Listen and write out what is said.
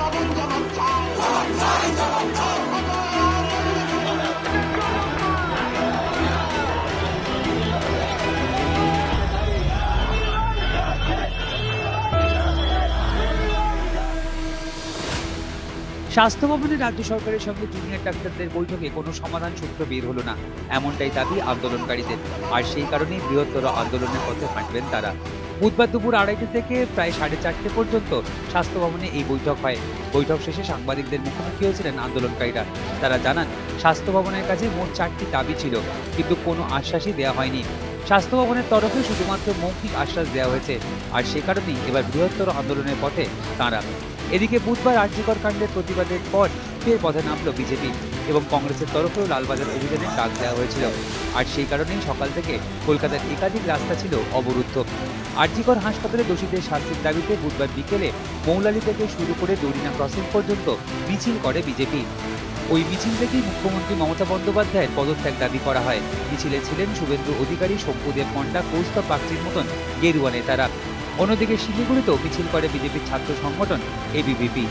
Jamaica, Jamaica, Jamaica. স্বাস্থ্য ভবনে রাজ্য সরকারের সঙ্গে জুনিয়র ডাক্তারদের বৈঠকে কোনো সমাধান সূত্র বের হলো না, এমনটাই দাবি আন্দোলনকারীদের। আর সেই কারণেই বৃহত্তর আন্দোলনের পথে হাঁটবেন তারা। বুধবার দুপুর আড়াইটে থেকে প্রায় সাড়ে চারটে পর্যন্ত স্বাস্থ্য ভবনে এই বৈঠক হয়। বৈঠক শেষে সাংবাদিকদের মুখোমুখি হয়েছিলেন আন্দোলনকারীরা। তারা জানান, স্বাস্থ্য ভবনের কাছে মোট চারটি দাবি ছিল, কিন্তু কোনো আশ্বাসই দেওয়া হয়নি। স্বাস্থ্য ভবনের তরফে শুধুমাত্র মৌখিক আশ্বাস দেওয়া হয়েছে। আর সে কারণেই এবার বৃহত্তর আন্দোলনের পথে তাঁরা। এদিকে বুধবার আর্যিকর কাণ্ডের প্রতিবাদের পর ফের পথে নামল বিজেপি এবং কংগ্রেসের তরফেও লালবাজার অভিযানের ডাক দেওয়া হয়েছিল। আর সেই কারণেই সকাল থেকে কলকাতার একাধিক রাস্তা ছিল অবরুদ্ধ। আর্যিকর হাসপাতালে দোষীদের শাস্তির দাবিতে বুধবার বিকেলে মৌলালি থেকে শুরু করে দৌড়িনা ক্রসিং পর্যন্ত মিছিল করে বিজেপি। ওই মিছিল থেকেই মুখ্যমন্ত্রী মমতা বন্দ্যোপাধ্যায়ের পদত্যাগ দাবি করা হয়। মিছিলে ছিলেন শুভেন্দু অধিকারী শম্ভুদেব পণ্ডা, কৌস্তব বাগচির মতন গেরুয়া নেতারা। অন্যদিকে শিলিগুড়িতেও মিছিল করে বিজেপির ছাত্র সংগঠন এবিভিপি